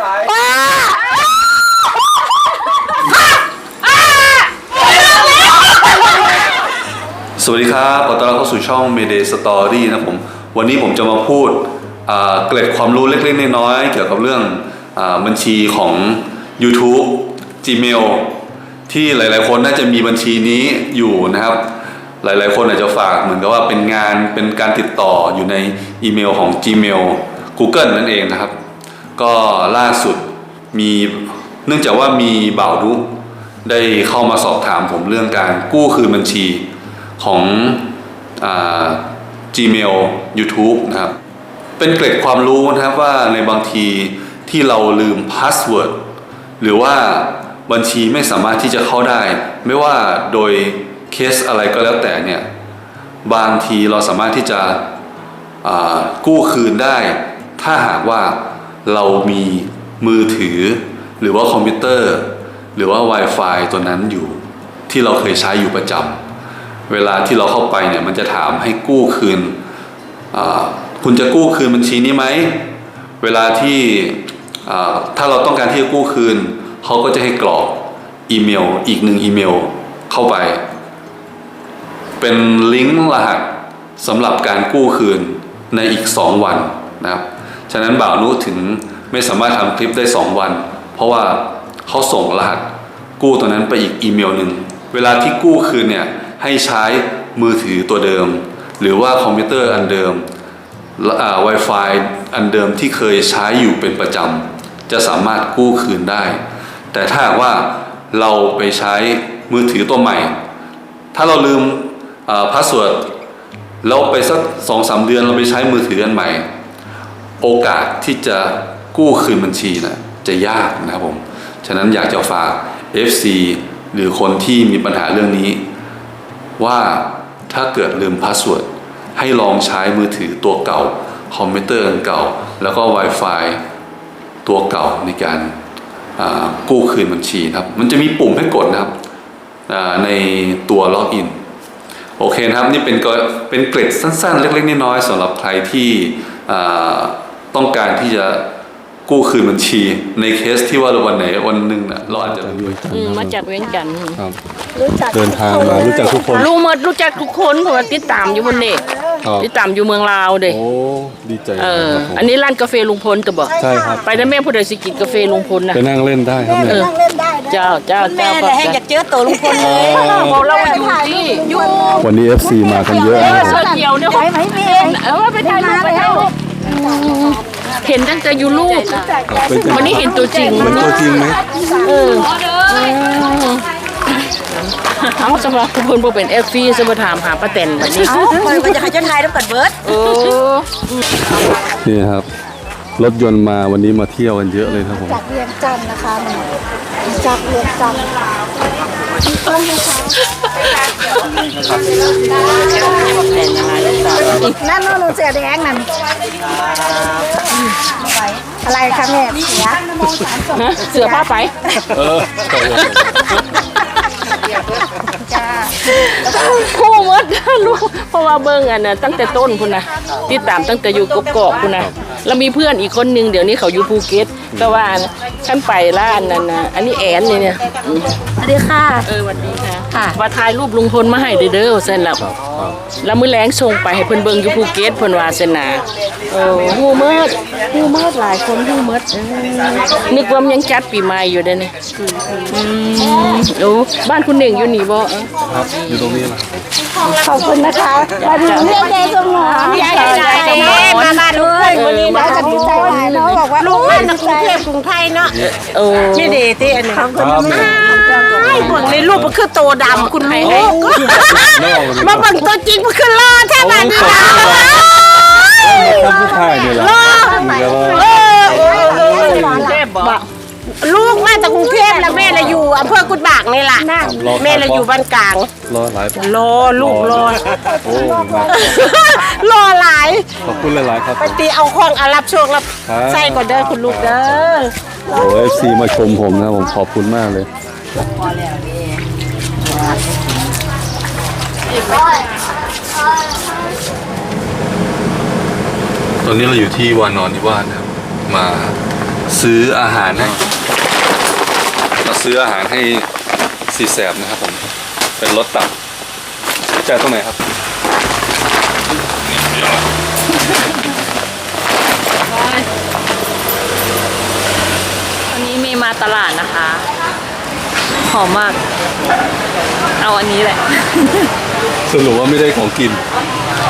สายสวัสดีครับขอต้อนรับเข้าสู่ช่อง Mayday Story นะครับผม วันนี้ผมจะมาพูดอ่าเกร็ดความรู้เล็กๆ น้อยๆ เกี่ยวกับเรื่องอาบัญชีของ YouTube Gmail ที่หลายๆ คนน่าจะมีบัญชีนี้อยู่นะครับ หลายๆ คนอาจจะฝากเหมือนกับว่าเป็นงานเป็นการติดต่ออยู่ในอีเมลของ Gmail Google นั่นเองนะครับ ก็ล่าสุดมีเนื่องจากว่ามีบ่าวดุได้เข้ามาสอบถามผมเรื่องการกู้คืนบัญชีของอ Gmail YouTube นะครับ เป็นเกร็ดความรู้นะครับว่าในบางทีที่เราลืมพาสเวิร์ดหรือว่าบัญชีไม่สามารถที่จะเข้าได้ ไม่ว่าโดยเคสอะไรก็แล้วแต่เนี่ย บางทีเราสามารถที่จะกู้คืนได้ ถ้าหากว่า เรามีมือถือ หรือว่าคอมพิวเตอร์ หรือว่า Wi-Fi ตัวนั้นอยู่ ที่เราเคยใช้อยู่ประจำเวลาที่เราเข้าไปเนี่ยมันจะถามให้กู้คืน คุณจะกู้คืนบัญชีนี้ไหม เวลาที่ถ้าเราต้องการที่จะกู้คืนเขาก็จะให้กรอกอีเมลอีกหนึ่งอีเมลเข้าไป เป็นลิงก์รหัสสำหรับการกู้คืนในอีก 2 วันนะครับ ฉะนั้นบ่าวนุถึงไม่สามารถทำคลิปได้ 2 วัน เพราะว่าเขาส่งรหัสกู้ตัวนั้นไปอีกอีเมลหนึ่งเวลาที่กู้คืนเนี่ยให้ใช้มือถือตัวเดิม หรือว่าคอมพิวเตอร์อันเดิมอ่า Wi-Fi อันเดิมที่เคยใช้อยู่เป็นประจำจะสามารถกู้คืนได้ แต่ถ้าว่าเราไปใช้มือถือตัวใหม่ ถ้าเราลืมพาสเวิร์ดแล้วไปสักสองสามเดือนเราไปใช้มือถืออันใหม่ โอกาสที่จะกู้คืนบัญชีนะจะยากนะครับผม ฉะนั้นอยากจะฝาก FC หรือคนที่มีปัญหาเรื่องนี้ ว่าถ้าเกิดลืมพาสเวิร์ดให้ลองใช้มือถือตัวเก่า คอมพิวเตอร์อันเก่า แล้วก็ Wi-Fi ตัวเก่าในการกู้คืนบัญชีนะครับ มันจะมีปุ่มให้กดนะครับในตัวล็อกอินโอเคนะครับ นี่เป็นเป็นเกร็ดสั้นๆ เล็กๆน้อยๆสำหรับใครที่ ต้องการที่จะกู้คืนบัญชี ในเคสที่ว่าวันไหนวันหนึ่งนะเราอาจจะอืมมาจากเวียงจันทร์ครับรู้จักเดินทางมารู้จักทุกคนรู้หมดรู้จักทุกคนเพราะว่าติดตามอยู่บนเน็ตครับติดตามอยู่เมืองลาวเด้โอ้ดีใจเออ ครับผมอันนี้ร้านกาแฟลุงพลก็บอกใช่ครับไปนะแม่ผู้ใดสิกินกาแฟลุงพลนะไปนั่งเล่นได้ครับเนี่ย นั่งเล่นได้นะเจ้าเจ้าแม่เจ้าเลยให้อยากเจอตัวลุงพลเลย บอกเราว่าอยู่ที่อยู่วันนี้ FC มากันเยอะเอนะอคเสื้รับอเขียวเนี่ยไปไหมเมเห็นย์เออว่าไปถ่ายรูปไปถ่ายรูป เห็นตั้งแต่อยู่ลูกเป็นวันนี้เห็นตัวจริงเป็นตัวจริงไหมเออเอาสำหรับคุณบ่เป็นเอฟซีสมาถามหาป้าแตนแบบนี้คอยว่าจะให้เจ้านายต้องกัดเบิร์ดโอ้นี่ครับ รถยนต์มาวันนี้มาเที่ยวกันเยอะเลยครับผมจากเวียงจันทร์นะคะหนูจากเวียงจันทร์ต้ นั่นนู่นหนูเสือแดงนั่นอะไรคะแม่เสียฮะเสือผ้าไป เออคู่มดลูกเพราะว่าเบิ่งอันน่ะตั้งแต่ต้นพุ่นนะติดตามตั้งแต่อยู่กบกอกพุ่นนะแล้วมีเพื่อนอีกคนนึงเดี๋ยวนี้เขาอยู่ภูเก็ต แต่ว่าฉันไปร้านนั่นนะอันนี้แอนนี่เนี่ยสวัสดีค่ะ เออวันนี้ค่ะค่ะมาถ่ายรูปลุงพลมาให้เด้อเด้อเส้นแล้วแล้วมื้อแรงส่งไปให้เพิ่นเบิ่งอยู่ภูเก็ตเพิ่นว่าเส้นน่ะเออฮู้เมิดฮู้เมิดหลายคนฮู้เมิดเออนึกว่ามันยังจัดปีใหม่อยู่เด้อนี่อืมโอ้บ้านคุณเน่งอยู่นี่บ่เออครับอยู่ตรงนี้แหละขอบคุณนะคะมาถึงเรื่องแดงสมองยายใจเด้มาบ้านลุงพลวันนี้เรานะจะดีใจหลายเนาะบอกว่าลุงพลนะกรุงเทพกรุงไทยเนาะโอ้นี่เดตีอันนี้ครับไอ้เบิ่งในรูปมันคือโตดำคุณลูกนอกเลยคมารับเบิ่งตัวจริงมันคือรอแท้บ้านนี้นะท่านผู้ชายเนี่ยแหละนี่ก็ว่าเออเออเออเทพบ่ ลูกมาจากกรุงเทพแล้วแม่ละอยู่อำเภอกุดบากนี่ล่ะแม่ละอยู่บ้านกลางรอหลายรอลูกรอโอ้มากรอหลายขอบคุณหลายๆครับ ไปตีเอาของอารับช่วงรับ ครับ ใส่ก่อนเด้อคุณลูกเด้อโอ้ FC มาชมผมนะผมขอบคุณมากเลยตอนนี้เราอยู่ที่วานอนนิวาสนะครับ มาซื้ออาหารให้มา ซื้ออาหารให้สีแสบนะครับผมเป็นรถตับจ่ายตรงไหนครับวันนี้มีมาตลาดนะคะ หอมมาก เอาอันนี้แหละ สรุปว่าไม่ได้ของกิน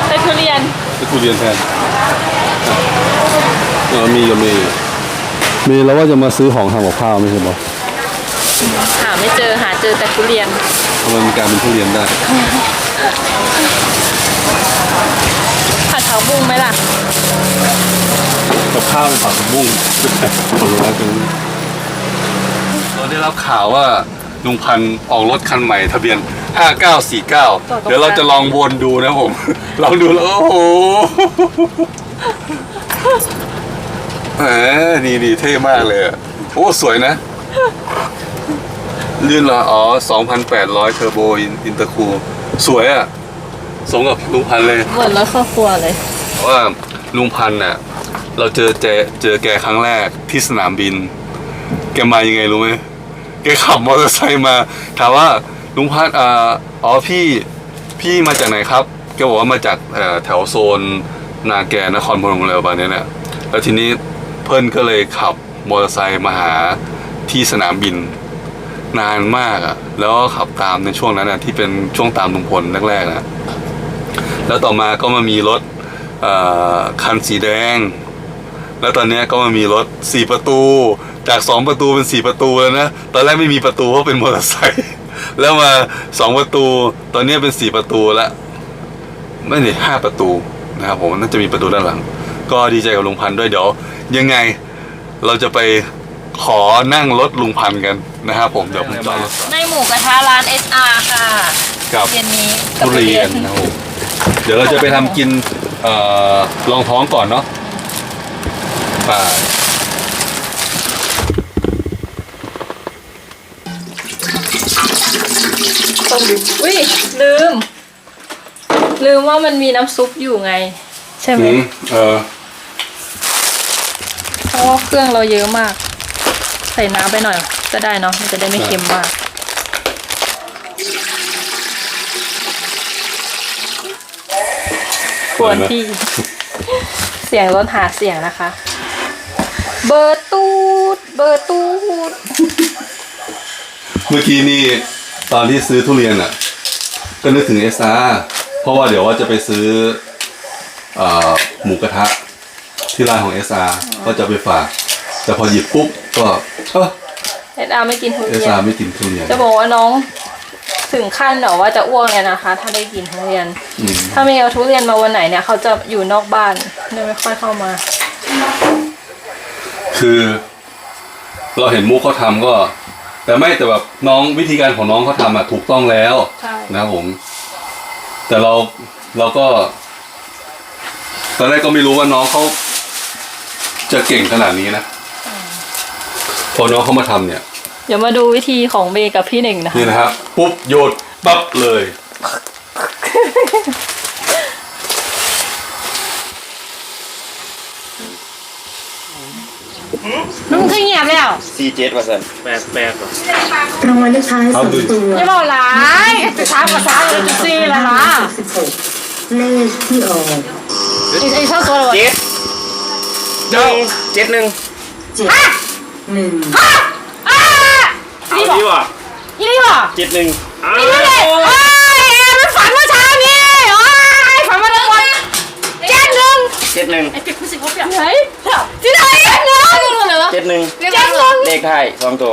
ได้ทุเรียนไปทุเรียนแทนเออมีก็มี มีแล้วว่าจะมาซื้อของทำกับข้าวไม่ใช่ปะ หาไม่เจอหาเจอแต่ทุเรียนทำไมมันกลายเป็นทุเรียนได้ ผัดเผาบุ้งไหมล่ะ กับข้าวเป็นผักผักบุ้งผลไม้เป็นเราได้รับข่าวว่าลุงพันธุ์ออกรถคันใหม่ทะเบียน 5949 เดี๋ยวเราจะลองวนดูนะผม ลองดูแล้ว โอ้โหแหมนี่นี่เท่มากเลยอะโอ้ สวยนะ ลื่นเหรออ๋อ2,800เทอร์โบอินเตอร์คูสวยอะสมกับลุงพันธุ์เลยเหมือนรถครอบครัวเลยเพราะว่าลุงพันธ์น่ะ เราเจอเจอเจอแกครั้งแรกที่สนามบิน แกมายังไงรู้ไหมแกขับมอเตอร์ไซค์มา ถามว่าลุงพันธ์อ่าอ๋อพี่พี่มาจากไหนครับแกบอกว่ามาจากเอ่อแถวโซนนาแกนครพนมอะไรประมาณเนี้ยเนี่ยแล้วทีนี้เพื่อนก็เลยขับมอเตอร์ไซค์มาหาที่สนามบิน นานมากอะแล้วก็ขับตามในช่วงนั้นอะที่เป็นช่วงตามลุงพลแรกๆนะแล้วต่อมาก็มามีรถคันสีแดง แล้วตอนนี้ก็มามีรถสี่ประตู จากสองประตูเป็นสี่ประตูแล้วนะ ตอนแรกไม่มีประตูเพราะเป็นมอเตอร์ไซค์แล้วมาสองประตู ตอนนี้เป็นสี่ประตูแล้วไม่ใช่ห้าประตูนะครับผมน่าจะมีประตูด้านหลัง ก็ดีใจกับลุงพันธ์ด้วยเดี๋ยวยังไงเราจะไป ขอนั่งรถลุงพันธุ์กันนะครับผมเดี๋ยวผมจะในหมูกระทะร้าน SR ค่ะกับเย็นนี้ทุเรียนนะครับผมเดี๋ยวเราจะไปทำกินเอ่อลองท้องก่อนเนาะไปต้มอุ้ยลืม ลืมว่ามันมีน้ำซุปอยู่ไง ใช่ไหมอืมเออเพราะว่าเครื่องเราเยอะมาก ใส่น้ำไปหน่อย ก็ได้เนาะมันจะได้ไม่เค็มมาก ควรที่ เสียงรถหาเสียงนะคะ เบอร์ตูด เบอร์ตูด เมื่อกี้นี่ตอนที่ซื้อทุเรียนอะ ก็นึกถึงเอสอาเพราะว่าเดี๋ยวว่าจะไปซื้อเอ่อหมูกระทะที่ร้านของเอสอาก็จะไปฝาก แต่พอหยิบปุ๊บก็เออเอสอาไม่กินทุเอเรีสยอาน ไม่กินทุเรียนจะบอกว่าน้องถึงขั้นแบบว่าจะอ้วกเนี่ยนะคะ ถ้าได้กินทุเรียน อืมถ้าไม่เอาทุเรียนมาวันไหนเนี่ยเขาจะอยู่นอกบ้านจะไม่ค่อยเข้ามา คือ เราเห็นมุกเขาทำก็ แต่ไม่แต่แบบน้องวิธีการของน้องเขาทำอะถูกต้องแล้ว ใช่ นะครับผม แต่เราเราก็ ตอนแรกก็ไม่รู้ว่าน้องเขาจะเก่งขนาดนี้นะพ อน้องเขามาทำเนี่ย เดี๋ยวมาดูวิธีของเบกับพี่หนึ่งนะคะ นี่นะครับ ปุ๊บโยนปั๊บเลยมึงคือเงียบแล้วสี่เจ็ดเปอร์เซ็นต์รางวัลเลขท้ายสองตัวอย่าบอกหลายจะถามภาษาเอจุซีแล้วล่ะสิบหกเลขที่ออกไอ้ไอ้เท่าตัวเลยเจ็ดเจ้าเจ็ดหนึ่ง เจ็ด หนึ่งเอาดีว่ะยี่นี่บ่เจ็ดหนึ่งอ้าวนี่เลยโอ้ยมันฝันเมื่อเช้านี่โอ้ยฝันมาทั้งวันเจ็ดหนึ่งเจ็ดหนึ่งไหนที่ไหนเจ็ดหนึ่งเจ็ดหนึ่งเจ็ดหนึ่งเลขไทายสองตัว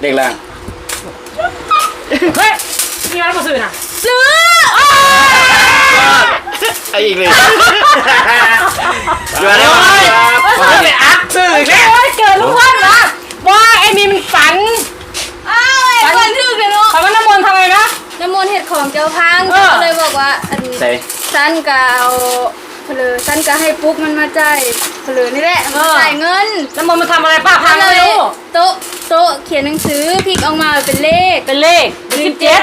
เลขล่างเฮ้ยนี่มันก็ซื้อน่ะซื้อโอ้ย ไอ้อีกเลยเดี๋ยวได้ไหมครับมาเลยอักซื้ออีกแล้วโอ้ยเกิดลูกวันนะว่าไอ้นี่มันฝันอ้าวไอ้คนทึกเลยเนาะฝันว่าน้ำมนต์ทำไงนะ น้ำมนต์เห็ดของเจ้าพังเออ ก็เลยบอกว่าอันใส่สั้นกะเอาเพลอสั้นกะให้ปุ๊กมันมาจ่ายเพลอนี่แหละมาจ่ายเงินน้ำมนต์มันทำอะไรป้าพังเลไม่ยรู้โต๊ะโต๊ะเขียนหนังสือพลิกออกมาเป็นเลขเป็นเลขสิบเจ็ด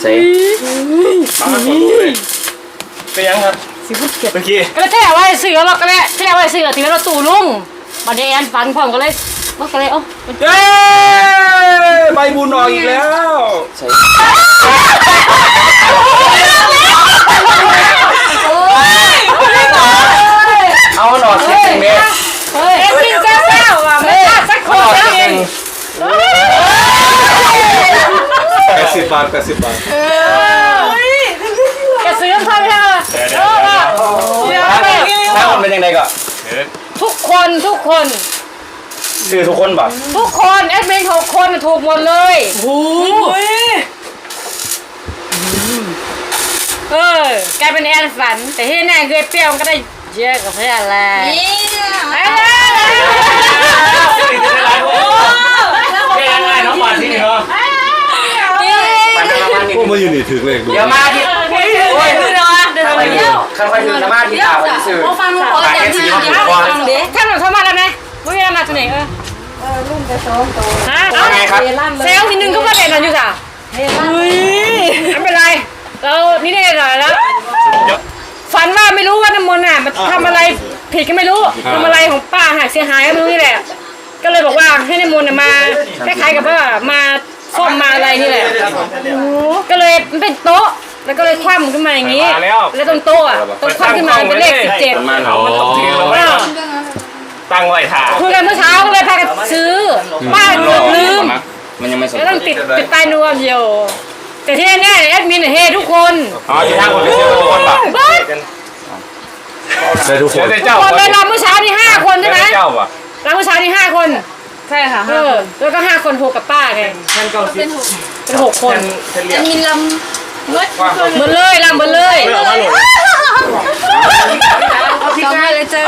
ใส่เอามาขอดูเลย ไปยังครับสิบเจ็ดเมื่อกี้ก็แค่ว่าเสือเราก็แค่แค่ว่าเสือถือเราตู่ลุงบัดนี้แอนฝันพร้อมกันเลยมันก็เลยเอ้าเย้ใบบุญออกอีกแล้วเอาหน่อยสิเมตรเฮ้ยเอ็มกินแซ่บๆว่ะไม่พลาดสักคนนะเองแปดสิบบาทแปดสิบบาท แล้วมันเป็นยังไงก่อนทุกคนทุกคนซื้อทุกคนป่ะทุกคนแอดมินหกคนน่ะถูกหมดเลยโอ้เออกลายเป็นแอนฝัน แต่ที่แน่คือไอ้เปรี้ยวมันก็ได้เยอะกว่าเพื่อนแหละ เออรุ่นกระโซงโตฮะว่าไงครับ เซลล์ทีนึงก็มาเด่นหน่อยอยู่จ้ะเฮ้ยไม่เป็นไร เรานี่ได้หน่อยแล้วฝันว่าไม่รู้ว่าน้ำมนต์อะมันทำอะไรผิดก็ไม่รู้ทำอะไรของป้าหักเสียหายก็ไม่รู้นี่แหละ ก็เลยบอกว่าให้น้ำมนต์น่ะมาคล้ายๆกับว่ามาซ่อมมาอะไรนี่แหละก็เลยมันเป็นโต๊ะแล้วก็เลยคว่ำขึ้นมาอย่างนี้แล้วตรงโต๊ะอะตรงคว่ำขึ้นมาเป็นเลขสิบเจ็ด มันเอามันตกทีเราเออ ตั้งไว้ถ่าคุยกันเมื่อเช้าก็เลยพากันซื้อป้าเกือบลืมมันยังไม่สมแล้วต้องติดติดป้ายนวมอยู่ แต่ที่แน่ๆแอดมินน่ะเฮทุกคนอ๋ออยู่ทางคนไปซื้อทุกคนป่ะได้ทุกคนเดี๋ยวทุเจ้ากคนเลยรำเมื่อเช้านี่ห้าคนใช่ไหมเจ้าป่ะรำเมื่อเช้านี่ห้าคนใช่ค่ะเออแล้วก็ห้าคนหกกับป้าไงเป็นหกเป็นหกคนจะมีลำเมื่อหมดเลยรำหมดเลยจำได้เลยเจอ